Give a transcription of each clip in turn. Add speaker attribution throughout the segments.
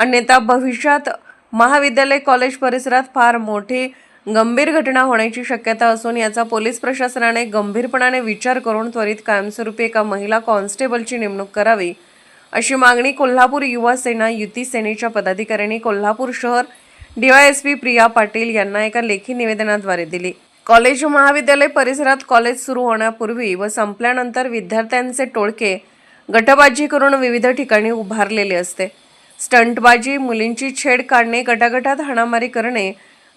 Speaker 1: अन्यथा भविष्यात महाविद्यालय कॉलेज परिसरात फार मोठी गंभीर घटना होण्याची शक्यता असून याचा पोलीस प्रशासनाने गंभीरपणाने विचार करून त्वरित कायमस्वरूपी एका महिला कॉन्स्टेबलची नेमणूक करावी अशी मागणी कोल्हापूर युवा सेना युती सेनेच्या पदाधिकाऱ्यांनी कोल्हापूर शहर डीवायएसपी प्रिया पाटील यांना एका लेखी निवेदनाद्वारे दिली. कॉलेज महाविद्यालय परिसरात कॉलेज सुरू होण्यापूर्वी व संपल्यानंतर विद्यार्थ्यांचे टोळके गटबाजी करून विविध ठिकाणी उभारलेले असते. स्टंटबाजी मुलींची छेड काढणे गटागटात हाणामारी करणे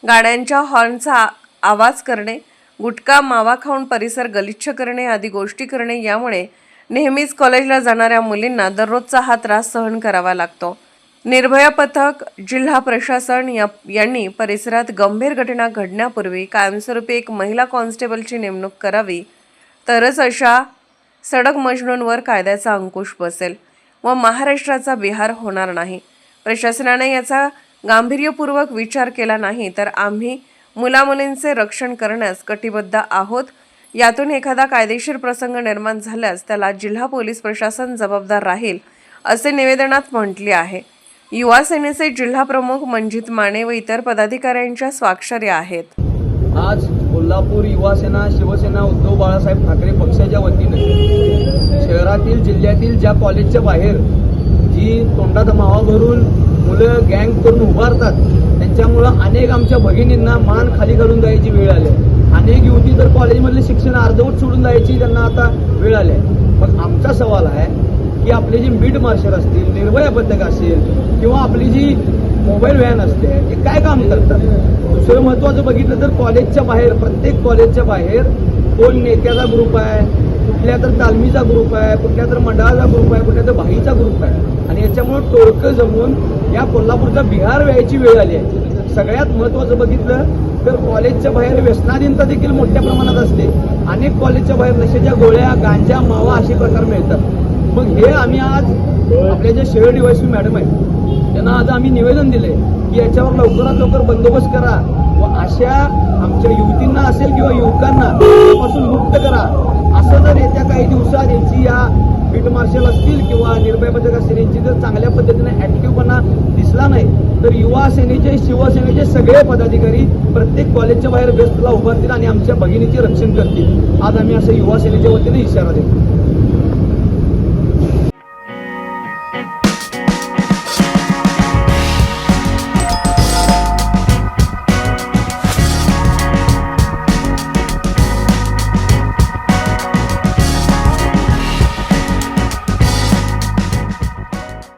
Speaker 1: गाड्यांच्या हॉर्नचा आवाज करणे गुटखा मावा खाऊन परिसर गलिच्छ करणे आदी गोष्टी करणे यामुळे नेहमीच कॉलेजला जाणाऱ्या मुलींना दररोजचा हा त्रास सहन करावा लागतो. निर्भया पथक जिल्हा प्रशासन या यांनी परिसरात गंभीर घटना घडण्यापूर्वी कायमस्वरूपी एक महिला कॉन्स्टेबलची नेमणूक करावी. तरच अशा सडक मजनूंवर कायद्याचा अंकुश बसेल. व महाराष्ट्राचा बिहार होणार नाही. प्रशासनाने याचा गांभीर्यपूर्वक विचार केला नाही तर आम्ही मुलामुलींचे रक्षण करण्यास कटिबद्ध आहोत. यातून एखादा कायदेशीर प्रसंग निर्माण झाल्यास त्याला जिल्हा पोलीस प्रशासन जबाबदार राहील असे निवेदनात म्हटले आहे. युवा सेनेचे जिल्हा प्रमुख मंजित माने व इतर पदाधिकाऱ्यांच्या स्वाक्षऱ्या आहेत.
Speaker 2: आज कोल्हापूर युवासेना शिवसेना उद्धव बाळासाहेब ठाकरे पक्षाच्या वतीने शहरातील जिल्ह्यातील ज्या कॉलेजच्या बाहेर जी तोंडात मावा भरून मुलं गँग करून उभारतात त्यांच्यामुळं अनेक आमच्या भगिनींना मान खाली घालून जायची वेळ आली आहे. अनेक युवती तर कॉलेजमधले शिक्षण अर्धवट सोडून जायची त्यांना आता वेळ आली आहे. आमचा सवाल आहे की आपले जे मिड मार्शल असतील निर्भया पथक असेल किंवा आपली जी मोबाईल व्हॅन असते ते काय काम करतात? दुसरं महत्वाचं बघितलं तर कॉलेजच्या बाहेर प्रत्येक कॉलेजच्या बाहेर कोण नेत्याचा ग्रुप आहे कुठल्या तर तालमीचा ग्रुप आहे कुठल्या तर मंडळाचा ग्रुप आहे कुठल्या तर भाईचा ग्रुप आहे. आणि याच्यामुळं टोळकं जमून या कोल्हापूरचा बिहार व्यायची वेळ आली आहे. सगळ्यात महत्वाचं बघितलं तर कॉलेजच्या बाहेर व्यसनाधीनता देखील मोठ्या प्रमाणात असते. अनेक कॉलेजच्या बाहेर नशेच्या गोळ्या गांजा मावा असे प्रकार मिळतात. मग हे आम्ही आज आपल्या जे शहर डिवायसी मॅडम आहेत त्यांना आज आम्ही निवेदन दिले की याच्यावर लवकरात लवकर बंदोबस्त करा व अशा आमच्या युवतींना असेल किंवा युवकांना त्यापासून मुक्त करा. असं जर येत्या काही दिवसात यांची या फील्ड मार्शल असतील किंवा निर्भय पथक असतील यांची जर चांगल्या पद्धतीने ऍक्टिव्हपणा दिसला नाही तर युवा सेनेचे शिवसेनेचे सगळे पदाधिकारी प्रत्येक कॉलेजच्या बाहेर बेस्टला उभारतील आणि आमच्या भगिनीचे रक्षण करतील. आज आम्ही असं युवा सेनेच्या वतीने इशारा देतो.